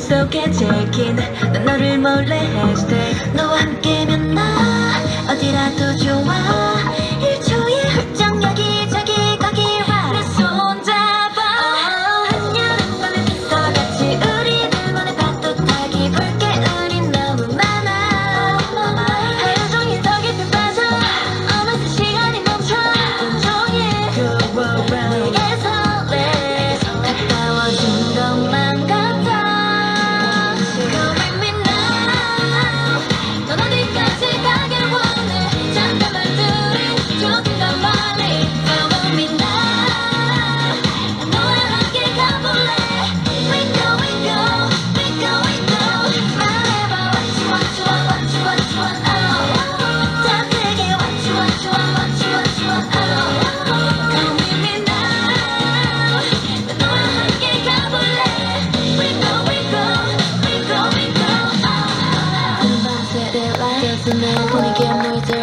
속에 제낀 난 너를 몰래 해시대 너와 함께면 나 어디라도 좋아. 1초의 흑정 여기저기 거기 와내손 잡아. 한여름 밤에 빛과 같이 우리 둘만의 파도타기 볼게 우린 너무 많아. 하루 종일 더 깊이 빠져. 어느새 시간이 멈춰. 온종일 go 그 around man, only get more than